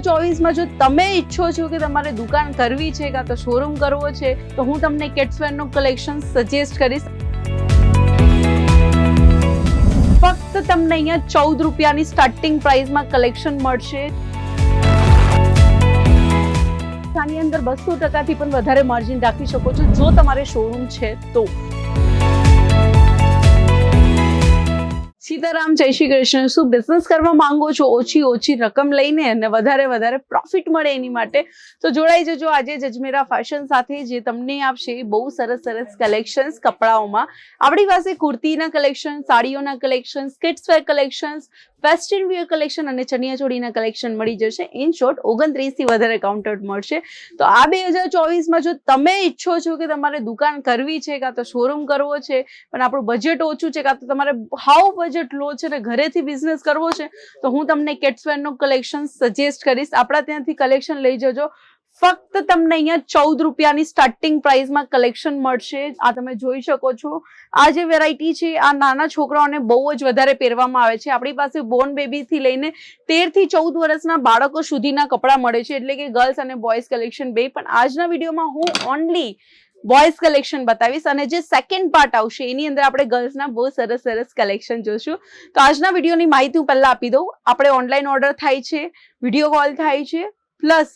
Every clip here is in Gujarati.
હજાર ચોવીસમાં જો તમે ઈચ્છો છો કે તમારે દુકાન કરવી છે કાં તો શોરૂમ કરવો છે, તો હું તમને કિડ્સવેરનું કલેક્શન સજેસ્ટ કરીશ. ફક્ત તમને અહીંયા ચૌદ રૂપિયાની સ્ટાર્ટિંગ પ્રાઇસમાં કલેક્શન મળશે. આની અંદર બસો ટકાથી પણ વધારે માર્જિન રાખી શકો છો, જો તમારે શોરૂમ છે તો. સીતારામ, જય શ્રી કૃષ્ણ. શું બિઝનેસ કરવા માંગો છો? ઓછી ઓછી રકમ લઈને અને વધારે વધારે પ્રોફિટ મળે એની માટે. તો જોડાઈ જજો આજે જજમેરા ફેશન સાથે, જે તમને આપશે બહુ સરસ સરસ કલેક્શન્સ કપડાઓમાં. આપણી પાસે કુર્તીના collection સાડીઓના collections kids wear collections western view collection અને ચણિયાચોળીના કલેક્શન મળી જશે. ઇન શોર્ટ ઓગણત્રીસથી વધારે કાઉન્ટર મળશે. તો આ બે હજાર ચોવીસમાં જો તમે ઈચ્છો છો કે તમારે દુકાન કરવી છે કાં તો શોરૂમ કરવો છે, પણ આપણું બજેટ ઓછું છે, કાં તો તમારે હાવ બજેટ લો છે ને ઘરેથી બિઝનેસ કરવો છે, તો હું તમને કેટ્સવેરનું કલેક્શન સજેસ્ટ કરીશ. આપણા ત્યાંથી કલેક્શન લઈ જજો. ફક્ત તમને અહીંયા ચૌદ રૂપિયાની સ્ટાર્ટિંગ પ્રાઇસમાં કલેક્શન મળશે. આ તમે જોઈ શકો છો. આ જે વેરાયટી છે, આ નાના છોકરાઓને બહુ જ વધારે પહેરવામાં આવે છે. આપણી પાસે બોર્ન બેબીથી લઈને તેરથી ચૌદ વર્ષના બાળકો સુધીના કપડાં મળે છે. એટલે કે ગર્લ્સ અને બોયઝ કલેક્શન બે. પણ આજના વિડીયોમાં હું ઓનલી બોયઝ કલેક્શન બતાવીશ. અને જે સેકન્ડ પાર્ટ આવશે, એની અંદર આપણે ગર્લ્સના બહુ સરસ સરસ કલેક્શન જોશું. તો આજના વિડીયોની માહિતી હું પહેલાં આપી દઉં. આપણે ઓનલાઈન ઓર્ડર થાય છે વીડિયો કોલ થાય છે. પ્લસ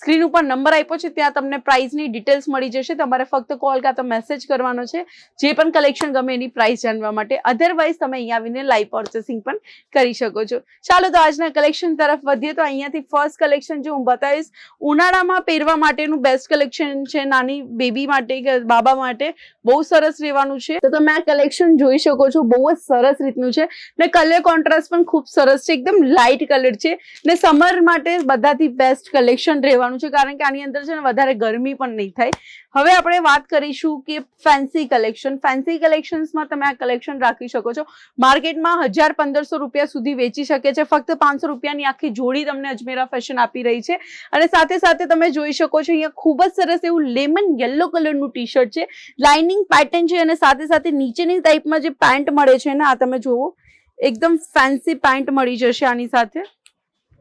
સ્ક્રીન ઉપર નંબર આપ્યો છે, ત્યાં તમને પ્રાઇસની ડિટેલ્સ મળી જશે. તમારે ફક્ત કોલ કાં તો મેસેજ કરવાનો છે, જે પણ કલેક્શન ગમે એની પ્રાઇસ જાણવા માટે. અધરવાઇઝ તમે અહીંયા આવીને લાઈવ પર્ચેસિંગ પણ કરી શકો છો. ચાલો તો આજના કલેક્શન તરફ વધીએ તો અહીંયાથી ફર્સ્ટ કલેક્શન જે હું બતાવીશ, ઉનાળામાં પહેરવા માટેનું બેસ્ટ કલેક્શન છે નાની બેબી માટે કે બાબા માટે. બહુ સરસ રહેવાનું છે. તો તમે આ કલેક્શન જોઈ શકો છો, બહુ જ સરસ રીતનું છે. ને કલર કોન્ટ્રાસ્ટ પણ ખૂબ સરસ છે, એકદમ લાઇટ કલર છે. ને સમર માટે બધાથી બેસ્ટ કલેક્શન રહેવાનું છે, કારણ કે આની અંદર છે ને વધારે ગરમી પણ નહીં થાય. હવે આપણે વાત કરીશું કે ફેન્સી કલેક્શન ફેન્સી કલેક્શન્સમાં તમે આ કલેક્શન રાખી શકો છો. માર્કેટમાં હજાર પંદરસો રૂપિયા સુધી વેચી શકે છે. ફક્ત પાંચસો રૂપિયાની આખી જોડી તમને અજમેરા ફેશન આપી રહી છે. અને સાથે સાથે તમે જોઈ શકો છો, અહીંયા ખૂબ જ સરસ એવું લેમન યલો કલરનું ટી શર્ટ છે. લાઇનિંગ પેટર્ન છે અને સાથે સાથે નીચેની ટાઈપમાં જે પેન્ટ મળે છે ને, આ તમે જુઓ. એકદમ ફેન્સી પેન્ટ મળી જશે આની સાથે.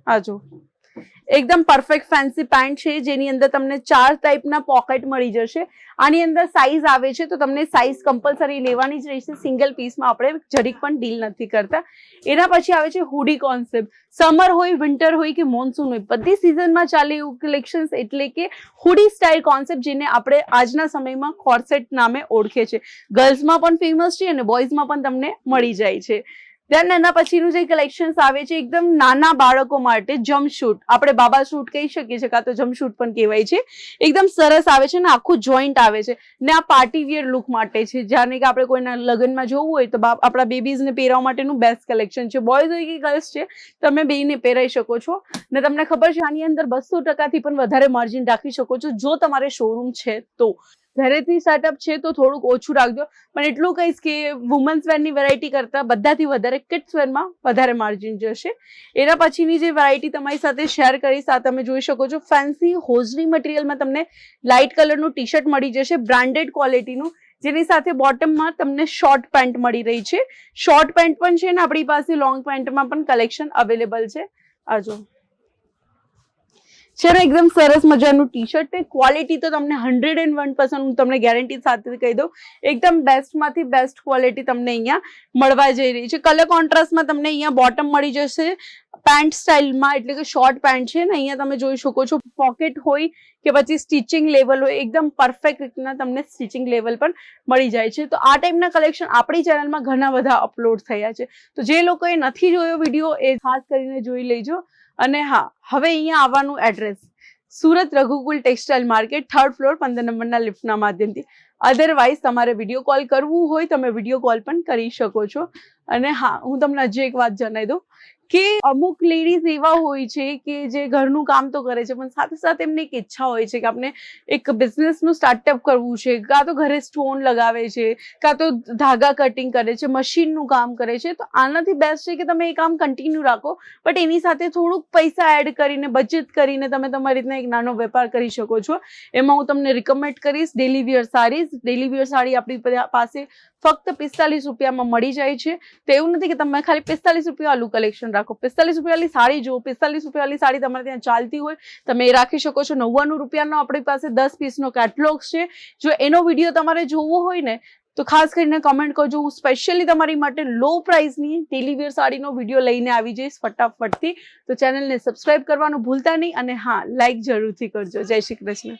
આ જો એકદમ પરફેક્ટ ફેન્સી પેન્ટ છે, જેની અંદર તમને ચાર ટાઈપના પોકેટ મળી જશે. આની અંદર સાઈઝ આવે છે, તો તમને સાઈઝ કમ્પલસરી લેવાની જ રહેશે. સિંગલ પીસમાં આપણે જરીક પણ ડીલ નથી કરતા. એના પછી આવે છે હુડી કોન્સેપ્ટ સમર હોય વિન્ટર હોય કે મોન્સૂન હોય, બધી સિઝનમાં ચાલે એવું કલેક્શન્સ એટલે કે હુડી સ્ટાઇલ કોન્સેપ્ટ જેને આપણે આજના સમયમાં કોર્સેટ નામે ઓળખે છે ગર્લ્સમાં પણ ફેમસ છે અને બોયઝમાં પણ તમને મળી જાય છે. દેન એના પછીનું જે કલેક્શન્સ આવે છે, એકદમ નાના બાળકો માટે જમ્પશૂટ આપણે બાબા શૂટ કહી શકીએ છીએ, કાં તો જમ્પશૂટ પણ કહેવાય છે. એકદમ સરસ આવે છે ને આખું જોઈન્ટ આવે છે. ને આ પાર્ટી વિયર લુક માટે છે. જાણે કે આપણે કોઈના લગ્નમાં જોવું હોય તો આપણા બેબીઝને પહેરવા માટેનું બેસ્ટ કલેક્શન છે. બોયઝ હોય કે ગર્લ્સ છે, તમે બેને પહેરાઈ શકો છો. ને તમને ખબર છે, આની અંદર બસો ટકાથી પણ વધારે માર્જિન રાખી શકો છો, જો તમારે શોરૂમ છે તો. ઘરેથી સેટઅપ છે તો થોડુંક ઓછું રાખજો પણ એટલું કહીશ કે વુમન્સ વેરની વેરાયટી કરતાં બધાથી વધારે કિડ્સ વેરમાં વધારે માર્જિન જશે. એના પછીની જે વેરાયટી તમારી સાથે શેર કરીશ, આ તમે જોઈ શકો છો ફેન્સી હોઝરી મટીરિયલમાં તમને લાઇટ કલરનું ટી શર્ટ મળી જશે બ્રાન્ડેડ ક્વોલિટીનું જેની સાથે બોટમમાં તમને શોર્ટ પેન્ટ મળી રહી છે. શોર્ટ પેન્ટ પણ છે ને, આપણી પાસે લોંગ પેન્ટમાં પણ કલેક્શન અવેલેબલ છે. આ જો. છે ને એકદમ સરસ મજાનું ટી શર્ટ ને ક્વોલિટી તો તમને હંડ્રેડ એન્ડ વન પર્સન્ટ હું તમને ગેરંટી સાથે કહી દઉં. એકદમ બેસ્ટમાંથી બેસ્ટ ક્વોલિટી તમને અહીંયા મળવા જઈ રહી છે. કલર કોન્ટ્રાસ્ટમાં તમને અહીંયા બોટમ મળી જશે. પેન્ટ સ્ટાઇલમાં એટલે કે શોર્ટ પેન્ટ છે ને, અહીંયા તમે જોઈ શકો છો. પોકેટ હોય કે પછી સ્ટિચિંગ લેવલ હોય, એકદમ પરફેક્ટ રીતના તમને સ્ટિચિંગ લેવલ પણ મળી જાય છે. તો આ ટાઈપના કલેક્શન આપણી ચેનલમાં ઘણા બધા અપલોડ થયા છે. તો જે લોકોએ નથી જોયો વીડિયો એ ખાસ કરીને જોઈ લેજો. અને હા, હવે અહીંયા આવવાનું address Surat Raghukul textile market third floor પંદર નંબરના લિફ્ટના માધ્યમથી. અધરવાઇઝ તમારે વીડિયો કોલ કરવું હોય, તમે વીડિયો કોલ પણ કરી શકો છો. અને હા, હું તમને હજી એક વાત જણાવી દઉં. કે અમુક લેડીઝ એવા હોય છે કે જે ઘરનું કામ તો કરે છે, પણ સાથે સાથે એમને એક ઈચ્છા હોય છે કે આપણે એક બિઝનેસનું સ્ટાર્ટઅપ કરવું છે, કાં તો ઘરે સ્ટોન લગાવે છે, કાં તો ધાગા કટિંગ કરે છે મશીનનું કામ કરે છે, તો આનાથી બેસ્ટ છે કે તમે એ કામ કન્ટિન્યુ રાખો બટ એની સાથે થોડુંક પૈસા એડ કરીને બચત કરીને તમે તમારી રીતના એક નાનો વેપાર કરી શકો છો. એમાં હું તમને રિકમેન્ડ કરીશ daily wear sarees daily wear sari આપણી પાસે ફક્ત પિસ્તાલીસ રૂપિયામાં મળી જાય છે. તો એવું નથી કે તમે ખાલી પિસ્તાલીસ રૂપિયા આલું કલેક્શન રાખો. પિસ્તાલીસ રૂપિયાની સાડી જુઓ. પિસ્તાલીસ રૂપિયાની સાડી તમારે ત્યાં ચાલતી હોય, તમે એ રાખી શકો છો. નવ્વાણું રૂપિયાનો આપણી પાસે દસ પીસનો કેટલોગ છે. જો એનો વીડિયો તમારે જોવો હોય ને, તો ખાસ કરીને કમેન્ટ કરજો. હું સ્પેશિયલી તમારી માટે લો પ્રાઇસની ડેલીવેર સાડીનો વીડિયો લઈને આવી જઈશ ફટાફટથી. તો ચેનલને સબસ્ક્રાઇબ કરવાનું ભૂલતા નહીં અને હા લાઇક જરૂરથી કરજો. જય શ્રી કૃષ્ણ.